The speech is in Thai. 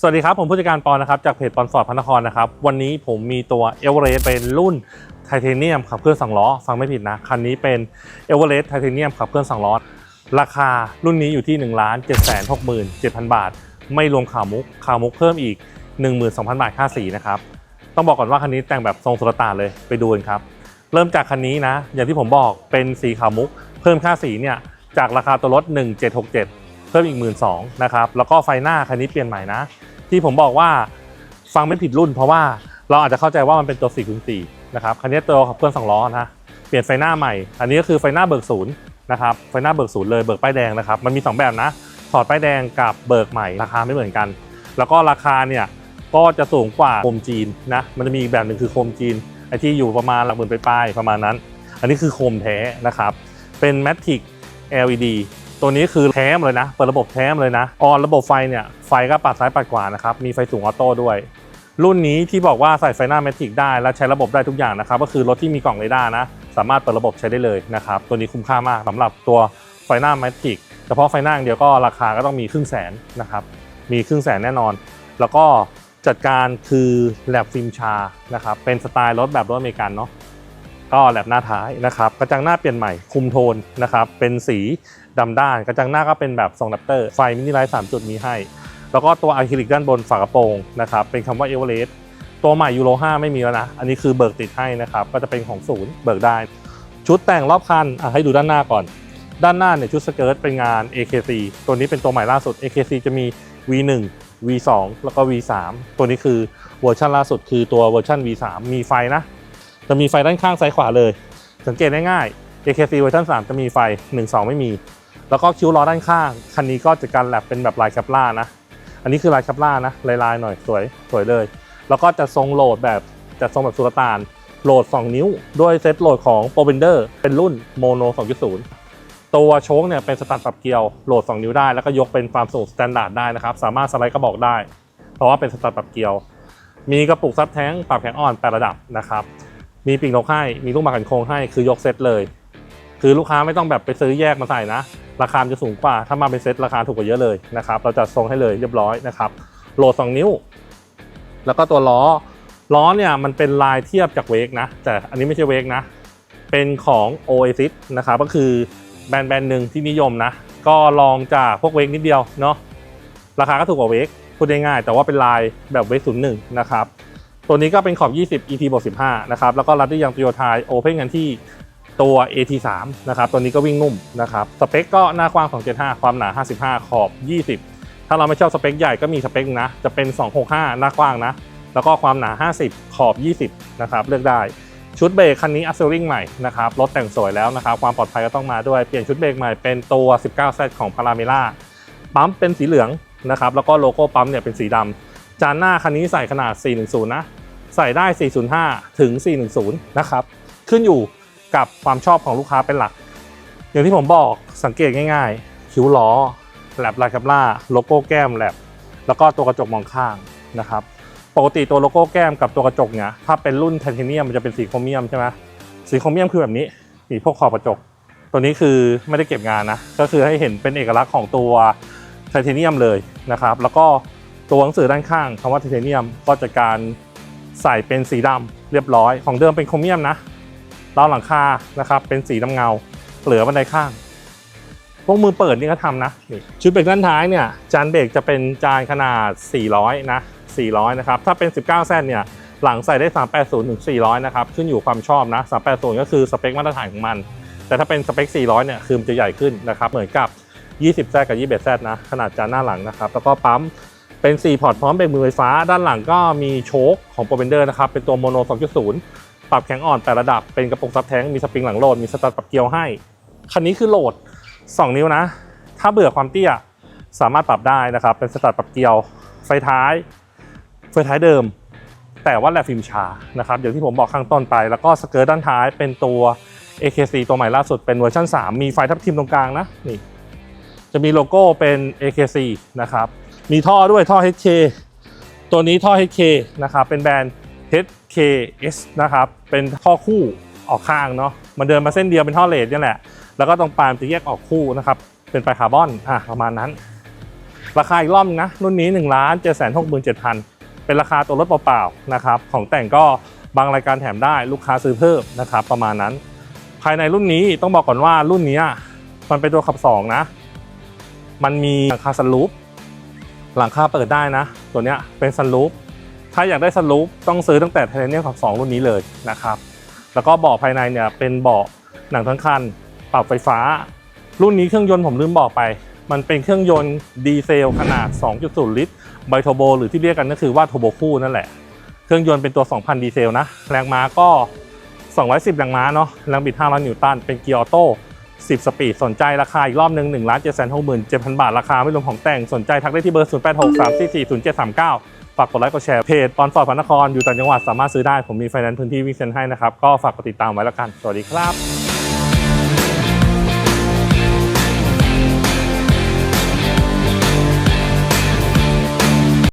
สวัสดีครับ ผมผู้จัดการปอนนะครับ จากเพจปอนฟอร์ดพระนครนะครับ วันนี้ผมมีตัวเอเวอเรสต์เป็นรุ่นไทเทเนียมขับเคลื่อนสองล้อ ฟังไม่ผิดนะ คันนี้เป็นเอเวอเรสต์ไทเทเนียมขับเคลื่อนสองล้อ ราคารุ่นนี้อยู่ที่1 7 6 7 0 0 0บาท ไม่รวมข่าวมุกข่าวมุกเพิ่มอีก 12,000 บาทค่าสีนะครับ ต้องบอกก่อนว่าคันนี้แต่งแบบทรงสุลต่านเลยไปดูกันครับ เริ่มจากคันนี้นะ อย่างที่ผมบอกเป็นสีขาวมุก เพิ่มค่าสีเนี่ยจากราคาตัวรถ1767เพิ่มอีก 1 2 0 0 0นะครับ แล้วก็ไฟหน้าคันนี้เปลี่ยนใหม่นะ ที่ผมบอกว่าฟังไม่ผิดรุ่น เพราะว่าเราอาจจะเข้าใจว่ามันเป็นตัว4คูณ4นะครับ คันนี้ตัวขับเคลื่อนสองล้อนะ เปลี่ยนไฟหน้าใหม่ อันนี้ก็คือไฟหน้าเบิกศูนย์นะครับ ไฟหน้าเบิกศูนย์เลย เบิกป้ายแดงนะครับ มันมี 2 แบบนะ ถอดป้ายแดงกับเบิกใหม่ ราคาไม่เหมือนกัน แล้วก็ราคาเนี่ยก็จะสูงกว่าโคมจีนนะ มันจะมีอีกแบบหนึ่งคือโคมจีน ไอที่อยู่ประมาณหลักหมื่นไปปลายๆประมาณนั้น อันนี้คือโคมแท้นะครับ เป็น Matic LED ตัวนี้คือแท้มเลยนะ เปิดระบบแท้มเลยนะ ออนระบบไฟเนี่ย ไฟก็ปัดซ้ายปัดขวานะครับ มีไฟสูงออโต้ด้วย รุ่นนี้ที่บอกว่าใส่ไฟหน้าแมทริกได้ และใช้ระบบได้ทุกอย่างนะครับ ก็คือรถที่มีกล่องเรดาร์นะ สามารถเปิดระบบใช้ได้เลยนะครับ ตัวนี้คุ้มค่ามากสำหรับตัวไฟหน้าแมทริกเฉพาะไฟหน้าอย่างเดียวก็ราคาก็ต้องมีครึ่งแสนนะครับ มีครึ่งแสนแน่นอน แล้วก็จัดการคือแลบฟิล์มชานะครับ เป็นสไตล์รถแบบรถอเมริกันเนาะ ก็แลบหน้าท้ายนะครับกระจังหน้าเปลี่ยนใหม่คุมโทนนะครับเป็นสีดำด้าน กระจังหน้าก็เป็นแบบทรงดับเตอร์ไฟมินิไลท์3จุดมีให้ แล้วก็ตัวอะคริลิกด้านบนฝากระโปรงนะครับเป็นคำว่าเอเวอเรสต์ตัวใหม่ยูโร5ไม่มีแล้วนะ อันนี้คือเบิกติดให้นะครับก็จะเป็นของศูนย์เบิกได้ ชุดแต่งรอบคันให้ดูด้านหน้าก่อน ด้านหน้าเนี่ยชุดสเกิร์ตเป็นงาน AKC ตัวนี้เป็นตัวใหม่ล่าสุด AKC จะมี V1 V2 แล้วก็ V3 ตัวนี้คือเวอร์ชันล่าสุดคือตัวเวอร์ชัน V3 มีไฟนะ จะมีไฟด้านข้างซ้ายขวาเลย สังเกตได้ง่าย AKC เวอร์ชัน3จะมีไฟ 1 2 ไม่มี แล้วก็คิ้วล้อด้านข้าง คันนี้ก็จะการแลบเป็นแบบลายแคปล่านะ อันนี้คือลายแคปล่านะ ลายๆหน่อยสวยสวยเลย แล้วก็จะทรงโหลดแบบจะทรงแบบสุลต่านโหลด 2 นิ้ว ด้วยเซตโหลดของ p r o b e n d e r เป็นรุ่นโมโน 2.0 ตัวโชคเนี่ยเป็นสตาร์ปรับเกียวโหลด 2 นิ้วได้ แล้วก็ยกเป็นความสูงสแตนดาร์ดได้นะครับ สามารถสไลด์กระบอกได้ เพราะว่าเป็นสตาร์ปรับเกียว มีกระปุกซับแท้งปรับแข็งอ่อนแปดระดับนะครับ มีปีกนกให้ มีลูกหมากกันโค้งให้ คือยกเซตเลย คือลูกค้าไม่ต้องแบบไปซื้อแยกมาใส่นะ ราคาจะสูงกว่า ถ้ามาเป็นเซตราคาถูกกว่าเยอะเลยนะครับ เราจะทรงให้เลยเรียบร้อยนะครับ โหลด 2 นิ้ว แล้วก็ตัวล้อ ล้อเนี่ยมันเป็นลายเทียบจากเวกนะ แต่อันนี้ไม่ใช่เวกนะ เป็นของ Oasis นะครับ ก็คือแบรนด์แบรนด์หนึ่งที่นิยมนะ ก็ลองจากพวกเวกนิดเดียวเนาะ ราคาก็ถูกกว่าเวกพูดง่ายๆแต่ว่าเป็นลายแบบเวกศูนย์หนึ่งนะครับ ตัวนี้ก็เป็นขอบ 20 ET บวก15 นะครับ แล้วก็รัดด้วยยาง Toyota Open กันที่ตัว AT3 นะครับ ตัวนี้ก็วิ่งนุ่มนะครับ สเปคก็หน้ากว้าง 275 ความหนา 55 ขอบ 20 ถ้าเราไม่ชอบสเปคใหญ่ก็มีสเปคนะ จะเป็น 265 หน้ากว้างนะ แล้วก็ความหนา 50 ขอบ 20 นะครับ เลือกได้ ชุดเบรกคันนี้อัพเซลลิงใหม่นะครับ รถแต่งสวยแล้วนะครับ ความปลอดภัยก็ต้องมาด้วย เปลี่ยนชุดเบรกใหม่เป็นตัว 19Z ของ p a r a m e r a ปั๊มเป็นสีเหลืองนะครับ แล้วก็โลโก้ปั๊มเนี่ยเป็นสีดำ จานหน้าคันนี้ใส่ขนาด 410 นะ ใส่ได้ 405 ถึง 410 นะครับ ขึ้นอยู่กับความชอบของลูกค้าเป็นหลัก อย่างที่ผมบอกสังเกตง่ายๆ คิ้วล้อแลบลายแคปล่าโลโก้แก้มแลบแล้วก็ตัวกระจกมองข้างนะครับ ปกติตัวโลโก้แก้มกับตัวกระจกเนี่ยถ้าเป็นรุ่นไทเทเนียมมันจะเป็นสีโครเมียมใช่ไหมสีโครเมียมคือแบบนี้มีพวกขอบกระจก ตัวนี้คือไม่ได้เก็บงานนะ ก็คือให้เห็นเป็นเอกลักษณ์ของตัวไทเทเนียมเลยนะครับ แล้วก็ ตัวหนังสือด้านข้างคำว่าไทเทเนียมก็จะการใส่เป็นสีดำเรียบร้อย ของเดิมเป็นโครเมียมนะราวหลังคานะครับเป็นสีดำเงา เหลือบันไดข้าง พวกมือเปิดนี่ก็ทำนะชุดเบรกด้านท้ายเนี่ยจานเบรกจะเป็นจานขนาด 400 นะ 400 นะครับ ถ้าเป็น 19 เส้นเนี่ยหลังใส่ได้ 380 ถึง 400 นะครับ ขึ้นอยู่ความชอบนะ 380 ก็คือสเปคมาตรฐานของมัน แต่ถ้าเป็นสเปค 400 เนี่ยคือมันจะใหญ่ขึ้นนะครับ เหมือนกับ 20แซกับ21แซนะ ขนาดจานหน้าหลังนะครับ แล้วก็ปั๊ม เป็น 4 พอร์ตพร้อมเบรกมือไฟฟ้า ด้านหลังก็มีโชคของโปรเบนเดอร์นะครับ เป็นตัวโมโน 2.0 ปรับแข็งอ่อนแต่ระดับ เป็นกระปุกซับแท้ง มีสปริงหลังโหลด มีสตาร์ทปรับเกียวให้ คันนี้คือโหลด 2 นิ้วนะ ถ้าเบื่อความเตี้ย สามารถปรับได้นะครับ เป็นสตาร์ทปรับเกียว ไฟท้าย ไฟท้ายเดิม แต่ว่าแลฟิล์มชา นะครับ อย่างที่ผมบอกข้างต้นไป แล้วก็สเกิร์ตด้านท้าย เป็นตัว AKC ตัวใหม่ล่าสุด เป็นเวอร์ชัน3 มีไฟทับทิมตรงกลางนะ นี่ จะมีโลโก้เป็น AKC นะครับ มีท่อด้วยท่อ HK ตัวนี้ท่อ HK นะครับเป็นแบรนด์ HKS นะครับเป็นท่อคู่ออกข้างเนาะมันเดินมาเส้นเดียวเป็นท่อเลดนี่แหละ แล้วก็ตรงปลายมันจะแยกออกคู่นะครับเป็นปลายคาร์บอนอะประมาณนั้น ราคาอีกรอบนะรุ่นนี้1นึ่งล้านเจ็ดแสนหกหมื่นเจ็ดพันเป็นราคาตัวรถเปล่าๆนะครับของแต่งก็บางรายการแถมได้ลูกค้าซื้อเพิ่มนะครับประมาณนั้น ภายในรุ่นนี้ต้องบอกก่อนว่ารุ่นนี้มันเป็นตัวขับสองนะมันมีคาสลูป หลังคาเปิดได้นะ ตัวเนี้ยเป็นสลูปถ้าอยากได้สลูปต้องซื้อตั้งแต่ไทเทเนียมขับสองรุ่นนี้เลยนะครับแล้วก็เบาะภายในเนี่ยเป็นเบาะหนังทั้งคัน ปรับไฟฟ้า รุ่นนี้เครื่องยนต์ผมลืมบอกไป มันเป็นเครื่องยนต์ดีเซลขนาด 2.0 ลิตรไบโทโบหรือที่เรียกกันก็คือว่าโทโบคู่นั่นแหละ เครื่องยนต์เป็นตัว 2,000 ดีเซลนะ แรงม้าก็ 210 แรงม้าเนาะ แรงบิด 500 นิวตัน เป็นเกียร์ออโต้ 10 สปีด สนใจราคาอีกรอบหนึ่ง1 7 6 7 0 0 บาท ราคาไม่รวมของแต่ง สนใจทักได้ที่เบอร์ 086 344 0739 ฝากกดไลค์กดแชร์เพจปอนฟอร์ดพระนครอยู่ต่างจังหวัดสามารถซื้อได้ผมมีไฟแนนซ์พื้นที่วิ่งเซ็นให้นะครับก็ฝากกดติดตามไว้แล้วกันสวัสดีครับ